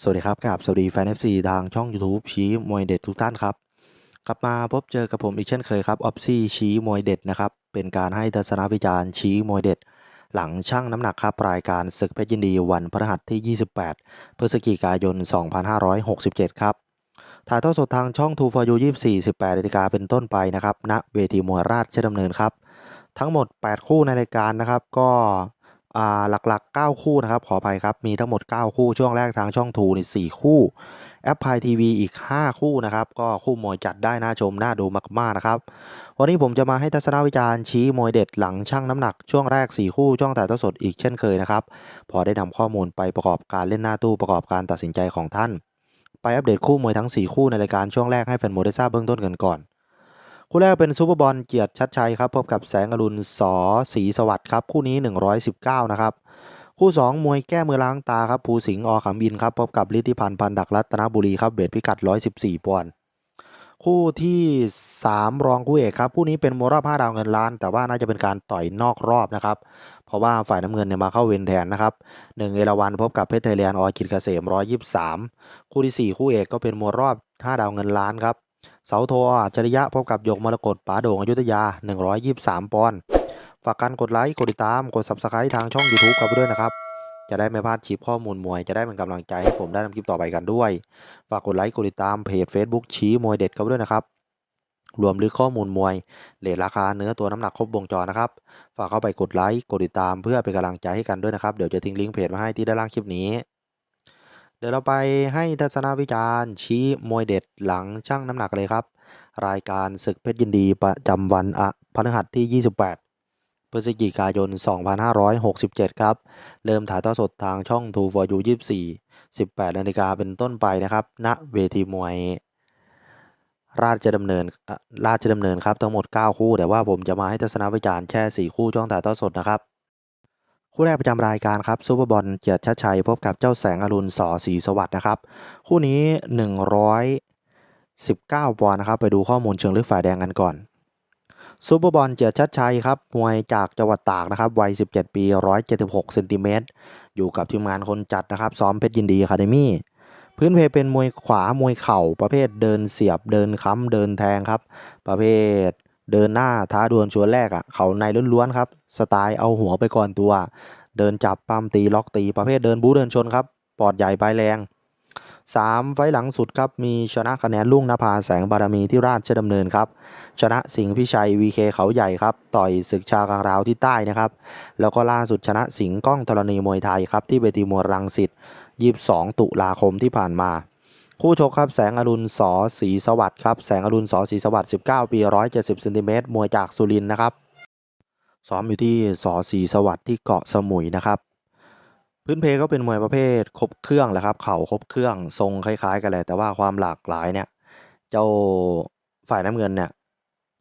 สวัสดีครับกับสวัสดีแฟน FC ทางช่อง YouTube ชี้มวยเด็ดทุกท่านครับ กลับมาพบเจอกับผมอีกเช่นเคยครับออฟซี่ชี้มวยเด็ดนะครับ เป็นการให้ทัศนวิจารณ์ชี้มวยเด็ด หลังช่างน้ำหนักครับรายการศึกเพชรยินดีวันพฤหัสที่ 28 พฤศจิกายน 2567 ครับ ถ่ายทอดสดทางช่อง2 for you 24 18นาฬิกาเป็นต้นไปนะครับณเวทีมวยราชดำเนินครับ ทั้งหมด 8 คู่ในรายการนะครับก็ หลักๆ 9 คู่นะครับ ขออภัยครับ มีทั้งหมด 9 คู่ช่วงแรกทางช่องทูนี่ 4 คู่ แอปพลายทีวีอีก 5 คู่นะครับ ก็คู่มวยจัดได้น่าชมน่าดูมากๆนะครับ วันนี้ผมจะมาให้ทัศนวิจารณ์ชี้มวยเด็ดหลังช่างน้ำหนักช่วงแรก 4 คู่ช่องถ่ายทอดสดอีกเช่นเคยนะครับ พอได้นำข้อมูลไปประกอบการเล่นหน้าตู้ประกอบการตัดสินใจของท่าน ไปอัปเดตคู่มวยทั้ง 4 คู่ในรายการช่วงแรกให้แฟนมวยได้ทราบเบื้องต้นกันก่อน คู่แรกเป็นซูเปอร์บอลเกียรติชัดชัยครับพบกับแสงอรุณสอศรีสวัสดิ์ครับคู่นี้ 119 นะครับ คู่ 2 มวยแก้มือล้างตาครับภูสิงห์อขำบินครับพบกับฤทธิพันธ์พันดักรัตนบุรีครับเวทพิกัด 114ปอนด์คู่ที่ 3 รองคู่เอกครับคู่นี้เป็นมวยรอบ5ดาวเงินล้าน แต่ว่าน่าจะเป็นการต่อยนอกรอบนะครับเพราะว่าฝ่ายน้ำเงินเนี่ยมาเข้าเวรแทนนะครับหนึ่งเอราวันพบกับเพชรไทยแลนด์อกินเกษม123 คู่ทีสี่ 4 คู่เอกก็เป็นมวยรอบ5ดาวเงินล้านครับ เสาโทอัจฉริยะพบกับหยกมรกตป๋าโด่งอยุธยา 123 ปอนด์ฝากกันกดไลค์กดติดตามกด subscribe ทางช่อง YouTube กันไปด้วยนะครับ จะได้ไม่พลาดคลิปข้อมูลมวยจะได้เป็นกำลังใจให้ผมได้ทำคลิปต่อไปกันด้วย ฝากกดไลค์กดติดตามเพจ Facebook ชี้มวยเด็ดกันไปด้วยนะครับรวมลึกข้อมูลมวยเลทราคาเนื้อตัวน้ำหนักครบวงจรนะครับ ฝากเข้าไปกดไลค์ กดติดตามเพื่อเป็นกำลังใจให้กันด้วยนะครับ เดี๋ยวจะทิ้งลิงก์เพจมาให้ที่ด้านล่างคลิปนี้ ดี๋ยวเราไปให้ทัศนวิจารณ์ชี้มวยเด็ดหลังช่างน้ำหนักเลยครับ รายการศึกเพชรยินดีประจำวันอะพฤหัสที่ 28 พฤศจิกายน 2567 ครับ เริ่มถ่ายทอดสดทางช่อง2 for you 24 18 นาฬิกาเป็นต้นไปนะครับ ณเวทีมวย ราชดำเนินราชดำเนินครับทั้งหมด 9 คู่ แต่ว่าผมจะมาให้ทัศนวิจารณ์แค่4 คู่ช่องถ่ายทอดสดนะครับ คู่แรกประจำรายการครับซูเปอร์บอลเกียรติชัดชัยพบกับเจ้าแสงอรุณสอศรีสวัสดนะครับ คู่นี้ 119ปอนด์นะครับ ไปดูข้อมูลเชิงลึกฝ่ายแดงกันก่อนซูเปอร์บอลเกียรติชัดชัยครับมวยจากจังหวัดตากนะครับวัย 17 ปี 176เซนติเมตรอยู่กับทีมงานคนจัดนะครับ ซ้อมเพชรยินดีอะคาเดมี่พื้นเพเป็นมวยขวามวยเข่าประเภทเดินเสียบเดินค้ำเดินแทงครับ ประเภท เดินหน้าท้าดวลชวนแรกอะ่ะเขาในล้วนๆครับ สไตล์เอาหัวไปก่อนตัว เดินจับปั้มตีล็อกตีประเภทเดินบู๊เดินชนครับ ปอดใหญ่ปลายแรง 3 ไฟหลังสุดครับ มีชนะคะแนนลุ่งนภาแสงบารมีที่ราชดำเนินครับ ชนะสิงห์พิชัย VK เขาใหญ่ครับ ต่อยศึกชากลางราวที่ใต้นะครับ แล้วก็ล่าสุดชนะสิงห์ก้องธรณีมวยไทยครับที่เวทีมวยรังสิต22 ตุลาคมที่ผ่านมา คู่ชกครับแสงอรุณสอศรีสวัสดิ์ครับแสงอรุณสอศรีสวัสดิ์19 ปี 170เซนติเมตรมวยจากสุรินทร์นะครับซ้อมอยู่ที่สอศรีสวัสดิ์ที่เกาะสมุยนะครับ พื้นเพก็เป็นมวยประเภทครบเครื่องแหละครับ เข่าครบเครื่องทรงคล้ายๆ กันเลยแต่ว่าความหลากหลายเนี่ย เจ้าฝ่ายน้ำเงินเนี่ย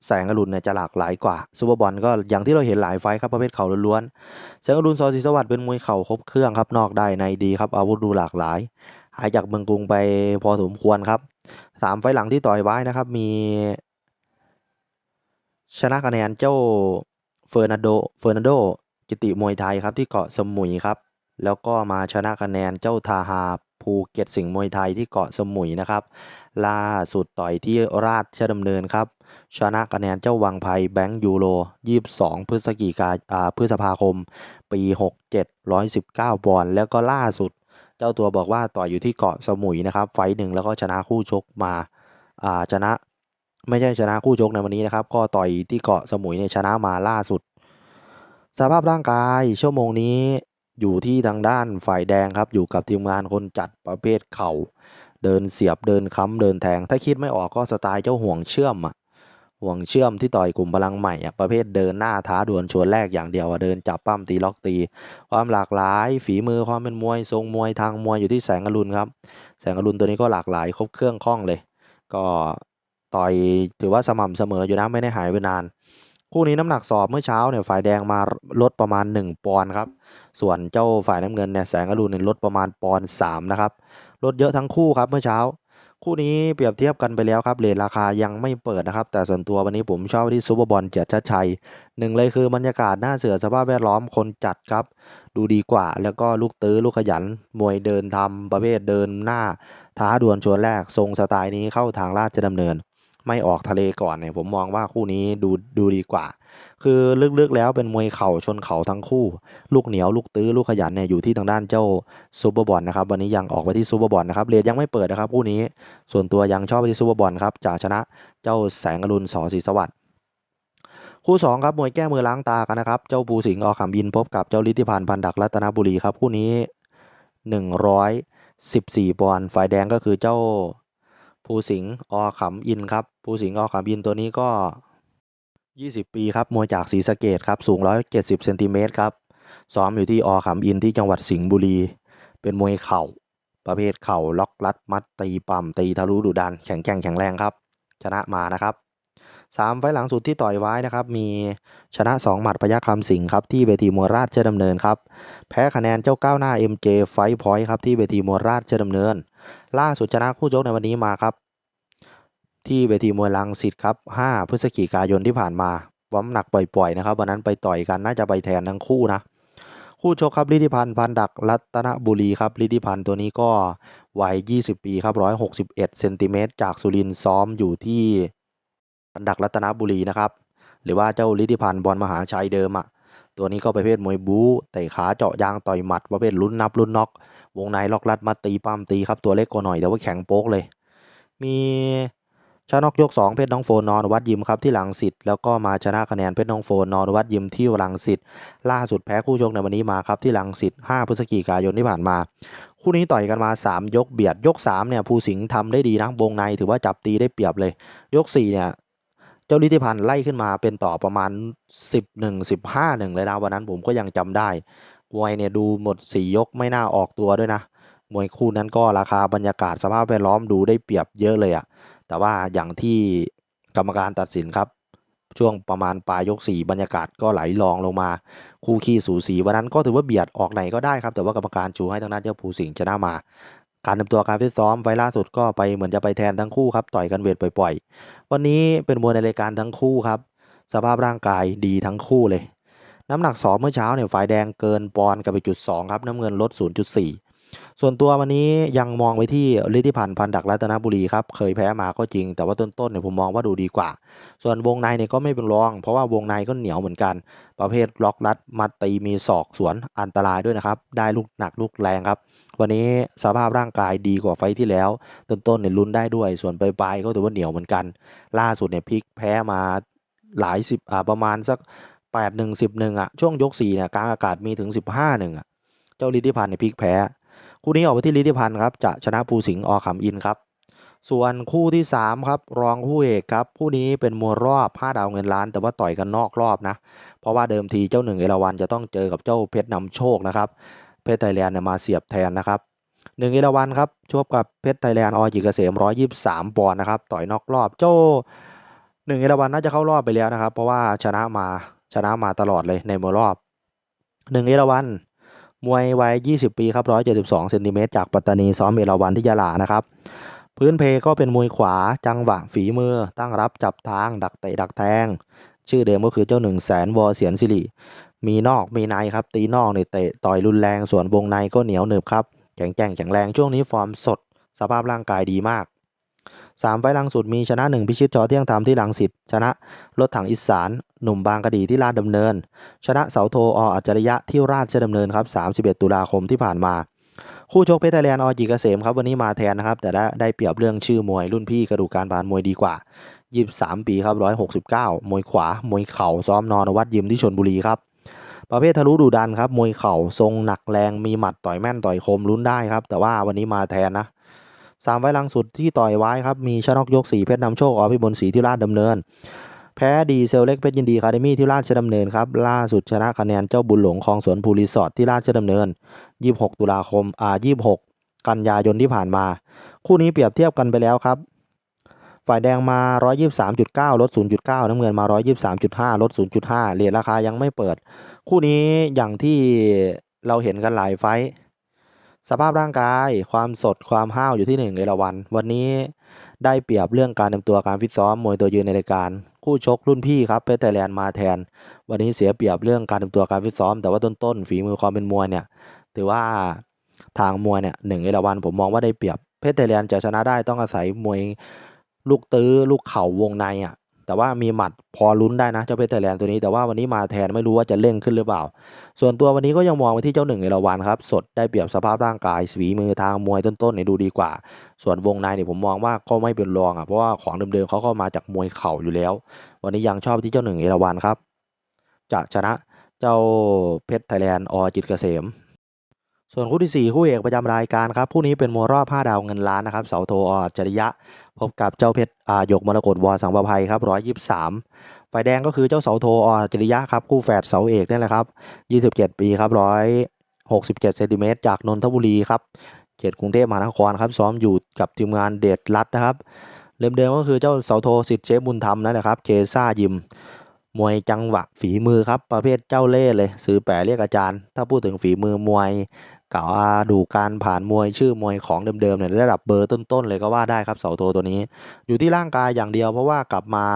แสงอรุณเนี่ยจะหลากหลายกว่าซูเปอร์บอลก็อย่างที่เราเห็นหลายไฟครับประเภทเข่าล้วนๆแสงอรุณสอศรีสวัสดิ์เป็นมวยเข่าครบเครื่องครับนอกได้ในดีครับอาวุธดูหลากหลาย หายจากเมืองกรุงไปพอสมควรครับสามไฟล์หลังที่ต่อยไว้นะครับ มี ชนะคะแนนเจ้าเฟอร์นันโดเฟอร์นันโดกิติมวยไทยครับที่เกาะสมุยครับ แล้วก็มาชนะคะแนนเจ้าทาฮาภูเก็ตสิงห์มวยไทยที่เกาะสมุยนะครับ ล่าสุดต่อยที่ราชดำเนินครับ ชนะคะแนนเจ้าวังไพแบงค์ยูโร 22 พฤศจิกาอ่าพฤษภาคม ปี 67 119ปอนด์แล้วก็ล่าสุด เจ้าตัวบอกว่าต่อยอยู่ที่เกาะสมุยนะครับ ไฟหนึ่งแล้วก็ชนะคู่ชกมาอ่าชนะไม่ใช่ชนะคู่ชกในวันนี้นะครับ ก็ต่อยที่เกาะสมุยเนี่ยชนะมาล่าสุด สภาพร่างกายชั่วโมงนี้อยู่ที่ทางด้านฝ่ายแดงครับ อยู่กับทีมงานคนจัดประเภทเข่า เดินเสียบเดินค้ำเดินแทง ถ้าคิดไม่ออกก็สไตล์เจ้าห่วงเชื่อมอะ ห่วงเชื่อมที่ต่อยกลุ่มพลังใหม่ประเภทเดินหน้าท้าดวลชวนแรกอย่างเดียวเดินจับปั้มตีล็อกตี ความหลากหลาย ฝีมือความเป็นมวยทรงมวยทางมวยอยู่ที่แสงอรุณครับ แสงอรุณตัวนี้ก็หลากหลายครบเครื่องคล่องเลย ก็ต่อยถือว่าสม่ำเสมออยู่นะไม่ได้หายไปนาน คู่นี้น้ำหนักสอบเมื่อเช้าเนี่ยฝ่ายแดงมาลดประมาณ 1 ปอนด์ครับ ส่วนเจ้าฝ่ายน้ำเงินเนี่ยแสงอรุณเนี่ยลดประมาณปอนด์สามนะครับลดเยอะทั้งคู่ครับเมื่อเช้า คู่นี้เปรียบเทียบกันไปแล้วครับเรทราคายังไม่เปิดนะครับ แต่ส่วนตัววันนี้ผมชอบที่ซูเปอร์บอลเจ็ดชัดชัยหนึ่งเลยคือบรรยากาศหน้าเสือสภาพแวดล้อมคนจัดครับ ดูดีกว่า แล้วก็ลูกตื้อลูกขยัน มวยเดินทำประเภทเดินหน้าท้าดวลชวนแรกทรงสไตล์นี้เข้าทางราชดำเนิน ไม่ออกทะเลก่อนเนี่ยผมมองว่าคู่นี้ดูดูดีกว่า คือลึกๆแล้วเป็นมวยเข่าชนเข่าทั้งคู่ ลูกเหนียวลูกตื้อลูกขยันเนี่ยอยู่ที่ทางด้านเจ้าซูเปอร์บอลนะครับวันนี้ยังออกไปที่ซูเปอร์บอลนะครับเรทยังไม่เปิดนะครับคู่นี้ส่วนตัวยังชอบไปที่ซูเปอร์บอลครับจะชนะเจ้าแสงอรุณสอศรีสวัสดิ์คู่สองครับมวยแก้มือล้างตากันนะครับ เจ้าภูสิงห์ออกขำบินพบกับเจ้าลิทธิพันธ์พันดักรัตนบุรีครับคู่นี้ 114ปอนด์ฝ่ายแดงก็คือเจ้า ภูสิงห์อขำอินครับภูสิงห์อขำอินตัวนี้ก็ 20 ปีครับมวยจากศรีสะเกดครับสูง 170เซนติเมตรครับซ้อมอยู่ที่อขำอินที่จังหวัดสิงห์บุรี เป็นมวยเข่า ประเภทเข่าล็อกลัด มัดตีปั่มตีทะลุดุดันแข็งแกร่งแข็งแรงครับ ชนะมานะครับสามไฟหลังสุดที่ต่อยไว้นะครับ มีชนะ 2 หมัดพยัคฆ์คำสิงห์ครับที่เวทีมวยราชดำเนินครับ แพ้คะแนนเจ้าก้าวหน้า MJ ไฟพอยต์ครับที่เวทีมวยราชดำเนิน ล่าสุดชนะคู่ชกในวันนี้มาครับ ที่เวทีมวยลังสิตครับ 5 พฤศจิกายนที่ผ่านมาวัมหนักปล่อยๆนะครับวันนั้นไปต่อยกันน่าจะไปแทนทั้งคู่นะคู่ชกครับลิทธิพันธ์พันดักรัตนบุรีครับลิทธิพันธ์ตัวนี้ก็วัย 20 ปีครับ 161เซนติเมตรจากสุรินทร์ซ้อมอยู่ที่พันดักรัตนบุรีนะครับหรือว่าเจ้าลิทธิพันธ์บอลมหาชัยเดิมอะ่ะตัวนี้ก็ประเภทมวยบู๊เตะขาเจาะยางต่อยหมัดประเภทลุ้นนับลุ้นน็อก วงในล็อกลัดมาตีปั้มตีครับตัวเล็กกว่าหน่อยแต่ว่าแข็งโป๊กเลย มีชนะนอกยก 2 เพชรน้องโฟนนอนวัดยิมครับที่หลังสิทธิ์แล้วก็มาชนะคะแนนเพชรน้องโฟนนอนวัดยิมที่หลังสิทธิ์ล่าสุดแพ้คู่ชกในวันนี้มาครับที่หลังสิทธิ์5พฤศจิกายนที่ผ่านมา คู่นี้ต่อยกันมา 3 ยกเบียดยก3เนี่ยภูสิงห์ทำได้ดีนะวงในถือว่าจับตีได้เปรียบเลย ยก4เนี่ยเจ้าลิทธิพันธ์ไล่ขึ้นมาเป็นต่อประมาณ 11 15 1เลยนะวันนั้นผมก็ยังจำได้ มวยเนี่ยดูหมด4ยกไม่น่าออกตัวด้วยนะ มวยคู่นั้นก็ราคาบรรยากาศสภาพแวดล้อมดูได้เปรียบเยอะเลยอะแต่ว่าอย่างที่กรรมการตัดสินครับ ช่วงประมาณปลายยก4บรรยากาศก็ไหลรองลงมา คู่ขี้สูสีวันนั้นก็ถือว่าเบียดออกไหนก็ได้ครับ แต่ว่ากรรมการชูให้ทางด้านเจ้าภูสิงห์ชนะมา การเตรียมตัวการฟิตซ้อมไฟล์ล่าสุดก็ไปเหมือนจะไปแทนทั้งคู่ครับต่อยกันเวทปล่อย ๆ วันนี้เป็นมวยในรายการทั้งคู่ครับ สภาพร่างกายดีทั้งคู่เลย น้ำหนักสองเมื่อเช้าเนี่ยฝ่ายแดงเกินปอนกับไปจุดสองครับน้ำเงินลด 0.4 ส่วนตัววันนี้ยังมองไปที่ฤทธิพันธ์พันดักรัตนบุรีครับเคยแพ้มาก็จริง แต่ว่าต้นๆเนี่ยผมมองว่าดูดีกว่า ส่วนวงในเนี่ยก็ไม่เป็นรอง เพราะว่าวงในก็เหนียวเหมือนกัน ประเภทล็อกรัดมัดตีมีศอกสวนอันตรายด้วยนะครับได้ลูกหนักลูกแรงครับวันนี้สภาพร่างกายดีกว่าไฟที่แล้ว ต้นๆเนี่ยลุ้นได้ด้วย ส่วนปลายๆก็ถือว่าเหนียวเหมือนกัน ล่าสุดเนี่ยพลิกแพ้มาหลายสิบอ่าประมาณสัก แปดหนึ่งสิบหนึ่งอะช่วงยกสี่เนี่ยกลางอากาศมีถึงสิบห้าหนึ่งอะเจ้าลิทธิพันธ์เนี่ยพลิกแพ้ คู่นี้ออกไปที่ลิทธิพันธ์ครับจะชนะภูสิงห์อขำอินครับ ส่วนคู่ที่3ครับรองคู่เอกครับคู่นี้เป็นมวยรอบ5ดาวเงินล้าน แต่ว่าต่อยกันนอกรอบนะ เพราะว่าเดิมทีเจ้าหนึ่งเอราวันจะต้องเจอกับเจ้าเพชรนำโชคนะครับเพชรไทยแลนด์เนี่ยมาเสียบแทนนะครับหนึ่งเอราวันครับชกกับเพชรไทยแลนด์อจิเกษม123ปอนด์นะครับต่อยนอกรอบเจ้าหนึ่งเอราวันน่าจะเข้ารอบไปแล้วนะครับ เพราะว่าชนะมา ชนะมาตลอดเลยในมวยรอบหนึ่งเอราวันมวยวัย 20 ปีครับ 172เซนติเมตรจากปัตตานีซ้อมเอราวันที่ยะลานะครับ พื้นเพก็เป็นมวยขวาจังหวะฝีมือ ตั้งรับจับทาง ดักเตะดักแทง ชื่อเดิมก็คือเจ้า1 0 0 0 0แสนวอเสียนสิริมีนอกมีในครับ ตีนอกเนี่ยเตะต่อยรุนแรงส่วนวงในก็เหนียวหนึบครับแข็งแกร่งแข็งแรงช่วงนี้ฟอร์มสด สภาพร่างกายดีมาก สามไฟล์ลังสุดมีชนะหนึ่งพิชิตจอเที่ยงธรรมที่ลังสิตชนะรถถังอีสาน หนุ่มบางกะดีที่ลาดดำเนิน ชนะเสาโทออัจฉริยะที่ราชดำเนินครับ31 ตุลาคมที่ผ่านมา คู่ชกเพชรไทยแลนด์อจิเกษมครับวันนี้มาแทนนะครับ แต่ได้ได้เปรียบเรื่องชื่อมวยรุ่นพี่กระดูกการผ่านมวยดีกว่า 23 ปีครับ 169 มวยขวามวยเข่าซ้อมนอนวัดยิมที่ชนบุรีครับประเภททะลุดุดันครับมวยเข่าทรงหนักแรงมีหมัดต่อยแม่นต่อยคมลุ้นได้ครับ แต่ว่าวันนี้มาแทนนะ สามไฟลังสุดที่ต่อยไว้ครับ มีชนกยกสีเพชรนำโชคอพิบลศรีที่ราชดำเนิน แพ้ดีเซลเล็กเพชรยินดีคาเดมี่ที่ราชดำเนินครับ ล่าสุดชนะคะแนนเจ้าบุญหลงคลองสวนภูรีสอร์ทที่ราชดำเนิน 26 ตุลาคมอ่า26 กันยายนที่ผ่านมา คู่นี้เปรียบเทียบกันไปแล้วครับ ฝ่ายแดงมา 123.9 ลด 0.9 น้ำเงินมา 123.5 ลด 0.5เรทราคายังไม่เปิด คู่นี้อย่างที่เราเห็นกันหลายไฟท์ สภาพร่างกาย ความสดความห้าวอยู่ที่หนึ่งเอราวัน วันนี้ได้เปรียบเรื่องการเตรียมตัวการฟิตซ้อมมวยตัวยืนในรายการ คู่ชกรุ่นพี่ครับเพชรไทยแลนด์มาแทน วันนี้เสียเปรียบเรื่องการเตรียมตัวการฟิตซ้อม แต่ว่าต้นๆฝีมือความเป็นมวยเนี่ยถือว่าทางมวยเนี่ยหนึ่งเอราวันผมมองว่าได้เปรียบเพชรไทยแลนด์จะชนะได้ต้องอาศัยมวยลูกตื้อลูกเข่าวงในอะ แต่ว่ามีหมัดพอลุ้นได้นะเจ้าเพชรไทยแลนด์ตัวนี้แต่ว่าวันนี้มาแทนไม่รู้ว่าจะเร่งขึ้นหรือเปล่า ส่วนตัววันนี้ก็ยังมองไปที่เจ้าหนึ่งเอราวันครับสดได้เปรียบสภาพร่างกายฝีมือทางมวยต้นๆเนี่ยดูดีกว่า ส่วนวงในเนี่ยผมมองว่าก็ไม่เป็นรองอะเพราะว่าของเดิมๆเขาก็มาจากมวยเข่าอยู่แล้ว วันนี้ยังชอบที่เจ้าหนึ่งเอราวันครับจะชนะเจ้าเพชรไทยแลนด์อจิตเกษม ส่วนคู่ที่ 4 คู่เอกประจำรายการครับคู่นี้เป็นมวยรอบ 5 ดาวเงินล้านนะครับเสาโทอจริยะ พบกับเจ้าเพชรอ่าหยกมรกตวอสังประภัยครับ123ฝ่ายแดงก็คือเจ้าเสาโทอจริยะครับคู่แฝดเสาเอกนี่แหละครับ 27 ปีครับ167เซนติเมตรจากนนทบุรีครับเขตกรุงเทพมหานครครับซ้อมอยู่กับทีมงานเดชรัฐนะครับเดิมๆก็คือเจ้าเสาโทสิทธิ์เชฟบุญธรรมนั่นแหละครับเคซ่ายิมมวยจังหวะฝีมือครับประเภทเจ้าเล่ห์เลยซื้อแปรเรียกอาจารย์ ถ้าพูดถึงฝีมือมวย กล่าว่าดูการผ่านมวยชื่อมวยของเดิมๆเนี่ยระดับเบอร์ต้นๆเลยก็ว่าได้ครับเสาโทตัวนี้ อยู่ที่ร่างกายอย่างเดียวเพราะว่ากลับมา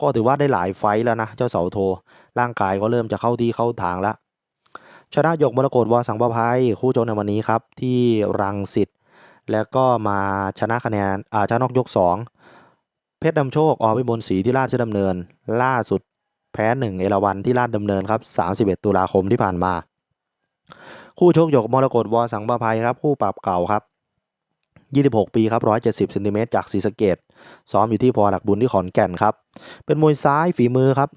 ก็ถือว่าได้หลายไฟแล้วนะเจ้าเสาโท ร่างกายก็เริ่มจะเข้าที่เข้าทางแล้วชนะยกมรกตวอสังประภัยคู่ชกในวันนี้ครับที่รังสิตแล้วก็มาชนะคะแนนอาชนะนอกยก 2 เพชรดำโชคออกวิบลศรีที่ราชดำเนิน ล่าสุดแพ้หนึ่งเอราวันที่ราชดำเนินครับ31 ตุลาคมที่ผ่านมา คู่ชกหยกมรกตวอสังประภัยครับ คู่ปรับเก่าครับ 26 ปีครับ 170เซนติเมตรจากศรีสะเกดซ้อมอยู่ที่พอหลักบุญที่ขอนแก่นครับ เป็นมวยซ้ายฝีมือครับ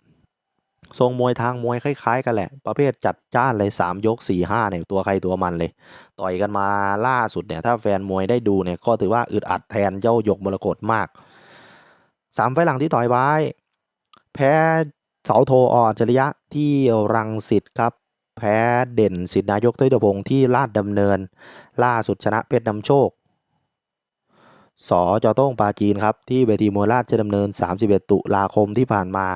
ทรงมวยทางมวยคล้ายๆ กันแหละ ประเภทจัดจ้านเลย 3 ยก 4 5เนี่ยตัวใครตัวมันเลย ต่อยกันมาล่าสุดเนี่ยถ้าแฟนมวยได้ดูเนี่ยก็ถือว่าอึดอัดแทนเจ้าหยกมรกตมากสามไฟหลังที่ต่อยไว้ แพ้เสาโทอจริยะที่รังสิตครับ แพ้เด่นสิทธินายกเต้ยตะพงที่ลาดดำเนิน ล่าสุดชนะเพชรนำโชค สจโต้งปาจีนครับที่เวทีมวยราชดำเนิน 31 ตุลาคมที่ผ่านมา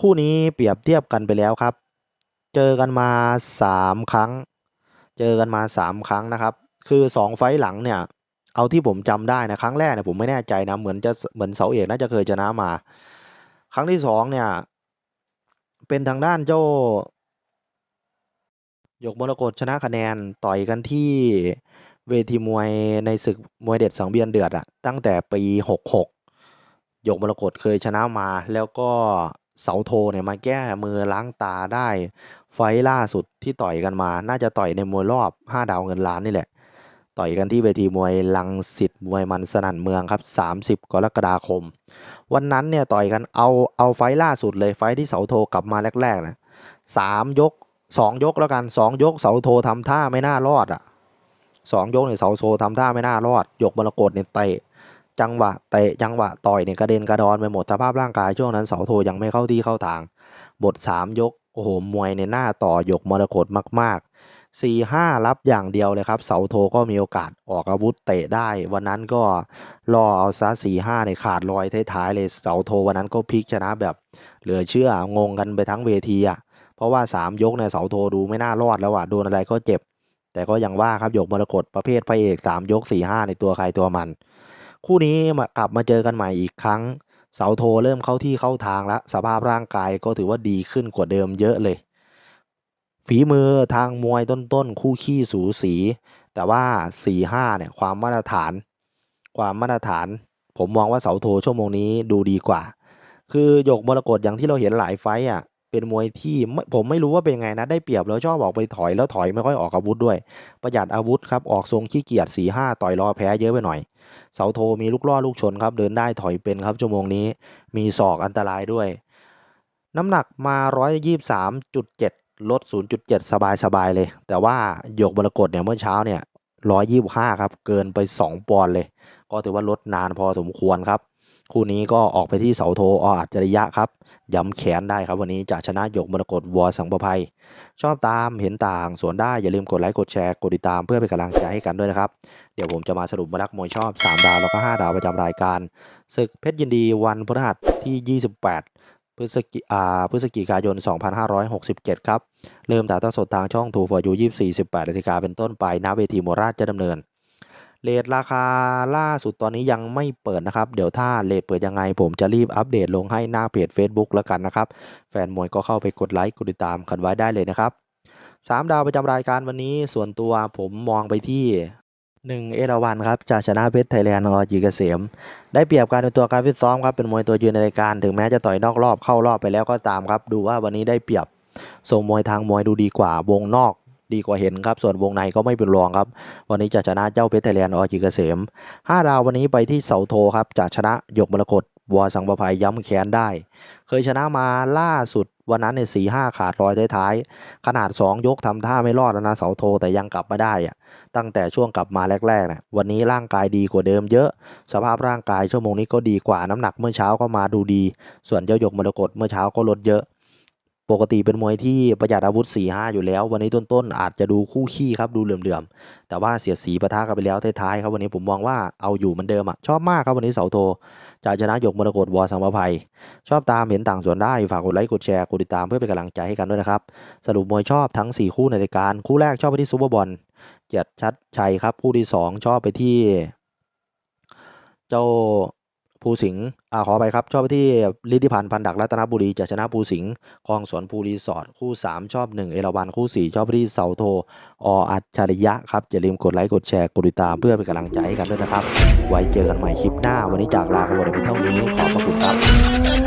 คู่นี้เปรียบเทียบกันไปแล้วครับ เจอกันมา 3 ครั้ง เจอกันมา 3 ครั้งนะครับ คือ 2 ไฟต์หลังเนี่ย เอาที่ผมจำได้นะ ครั้งแรกเนี่ยผมไม่แน่ใจนะ เหมือนจะเหมือนเสาเอกน่าจะเคยชนะมา ครั้งที่สองเนี่ยเป็นทางด้านเจ้า ยกมรกตชนะคะแนนต่อยกันที่เวทีมวยในศึกมวยเด็ดสังเวียนเดือดอะตั้งแต่ปี66หยกมรกตเคยชนะมา แล้วก็เสาโทเนี่ยมาแก้มือล้างตาได้ ไฟล่าสุดที่ต่อยกันมา น่าจะต่อยในมวยรอบ 5 ดาวเงินล้านนี่แหละ ต่อยกันที่เวทีมวยลังสิตมวยมันสนั่นเมืองครับ 30 กรกฎาคม วันนั้นเนี่ยต่อยกันเอาเอาไฟล่าสุดเลยไฟที่เสาโทกลับมาแรกๆนะสามยก สองยกแล้วกันสองยกเสาโททำท่าไม่น่ารอดอะสองยกเนี่ยเสาโททำท่าไม่น่ารอด ยกมรกตเนี่ยเตะจังหวะเตะจังหวะต่อยเนี่ยกระเด็นกระดอนไปหมดสภาพร่างกายช่วงนั้นเสาโทยังไม่เข้าที่เข้าทาง บทสามยกโอ้โหมวยในหน้าต่อยกมรกตมากๆสี่ห้ารับอย่างเดียวเลยครับ เสาโทก็มีโอกาสออกอาวุธเตะได้ วันนั้นก็รอเอาซะสี่ห้าในขาดลอยท้ายๆเลยเสาโทวันนั้นก็พลิกชนะแบบ เหลือเชื่องงกันไปทั้งเวทีอะ เพราะว่า 3 ยกเนี่ยเสาโทดูไม่น่ารอดแล้วอะโดนอะไรก็เจ็บ แต่ก็ยังว่าครับหยกมรกตประเภทพระเอก 3 ยก 4 5 ในตัวใครตัวมัน คู่นี้มากลับมาเจอกันใหม่อีกครั้ง เสาโทเริ่มเข้าที่เข้าทางแล้วสภาพร่างกายก็ถือว่าดีขึ้นกว่าเดิมเยอะเลย ฝีมือทางมวยต้นๆคู่ขี้สูสี แต่ว่า 4-5เนี่ยความมาตรฐาน ความมาตรฐาน ผมมองว่าเสาโทชั่วโมงนี้ดูดีกว่า คือหยกมรกตอย่างที่เราเห็นหลายไฟอะ เป็นมวยที่ผมไม่รู้ว่าเป็นไงนะได้เปรียบแล้วชอบออกไปถอยแล้วถอยไม่ค่อยออกอาวุธด้วย ประหยัดอาวุธครับออกทรงขี้เกียจสี่ห้าต่อยรอแพ้เยอะไปหน่อย เสาโทมีลูกล่อลูกชนครับเดินได้ถอยเป็นครับชั่วโมงนี้มีศอกอันตรายด้วย น้ำหนักมา 123.7 ลด 0.7 สบายสบายเลย แต่ว่าหยกมรกตเนี่ยเมื่อเช้าเนี่ย125 ครับ เกินไป 2 ปอนด์เลย ก็ถือว่าลดนานพอสมควรครับ คู่นี้ก็ออกไปที่เสาโทออัจฉริยะครับ ย้ำแขนได้ครับวันนี้จะชนะหยกมรกตวอสังประภัย ชอบตามเห็นต่างส่วนได้อย่าลืมกดไลค์กดแชร์กดติดตามเพื่อเป็นกำลังใจให้กันด้วยนะครับ เดี๋ยวผมจะมาสรุปมารักมวยชอบ 3 ดาวแล้วก็ 5 ดาวประจำรายการศึกเพชรยินดีวันพฤหัสที่ 28 พฤศจิอาพฤศจิกายน 2567 ครับ เริ่มถ่ายทอดสดทางช่องทูฟอร์ยู24 18นาฬิกาเป็นต้นไปณเวทีโมราชจะดำเนิน เลทราคาล่าสุดตอนนี้ยังไม่เปิดนะครับ เดี๋ยวถ้าเลทเปิดยังไง ผมจะรีบอัปเดตลงให้หน้าเพจ Facebook แล้วกันนะครับ แฟนมวยก็เข้าไปกดไลค์กดติดตามกันไว้ได้เลยนะครับ3ดาวประจำรายการวันนี้ส่วนตัวผมมองไปที่1เอราวันครับจากชนะเพชรไทยแลนด์อจีเกษม ได้เปรียบการเป็นตัวการฟิตซ้อมครับเป็นมวยตัวยืนในรายการ ถึงแม้จะต่อยนอกรอบเข้ารอบไปแล้วก็ตามครับ ดูว่าวันนี้ได้เปรียบทรงมวยทางมวยดูดีกว่าวงนอก ดีกว่าเห็นครับ ส่วนวงในก็ไม่เป็นรองครับ วันนี้จะชนะเจ้าเพชรไทยแลนด์อจีเกษม5ดาววันนี้ไปที่เสาโทครับจะชนะหยกมรกตวอสังประภัยย้ำแค้นได้ เคยชนะมาล่าสุดวันนั้นเนี่ยสี่ห้าขาดรอยท้ายๆขนาด 2 ยกทำท่าไม่รอดแล้วนะเสาโทแต่ยังกลับมาได้อะตั้งแต่ช่วงกลับมาแรกๆนะวันนี้ร่างกายดีกว่าเดิมเยอะ สภาพร่างกายชั่วโมงนี้ก็ดีกว่าน้ำหนักเมื่อเช้าก็มาดูดี ส่วนเจ้าหยกมรกตเมื่อเช้าก็ลดเยอะ ปกติเป็นมวยที่ประหยัดอาวุธ4ีห้าอยู่แล้ว วันนี้ต้นๆอาจจะดูคู่ขี้ครับดูเหลื่อมๆ แต่ว่าเสียสีปะทะกันไปแล้วท้ายๆครับวันนี้ผมมองว่าเอาอยู่เหมือนเดิมอะชอบมากครับวันนี้เสาโทจะชนะยกมรกตวอสังประภัย ชอบตามเห็นต่างส่วนได้ ฝากกดไลค์กดแชร์กดติดตามเพื่อเป็นกำลังใจให้กันด้วยนะครับ สรุปมวยชอบทั้ง 4 คู่ในรายการ คู่แรกชอบไปที่ซูเปอร์บอลเกียรติชัดชัยครับคู่ที่ 2 ชอบไปที่ เจ้า ภูสิงห์อ่าขอไปครับ ชอบที่ฤทธิพันธ์พันดักรัตนบุรีจะชนะภูสิงห์คลองสวนภูรีสอร์ทคู่ 3 ชอบ 1 เอราวันคู่ 4 ชอบที่เสาโทออัจฉริยะครับ อย่าลืมกดไลค์กดแชร์กดติดตามเพื่อเป็นกำลังใจให้กันด้วยนะครับ ไว้เจอกันใหม่คลิปหน้า วันนี้จากลากันไปเพียงเท่านี้ขอบพระคุณครับ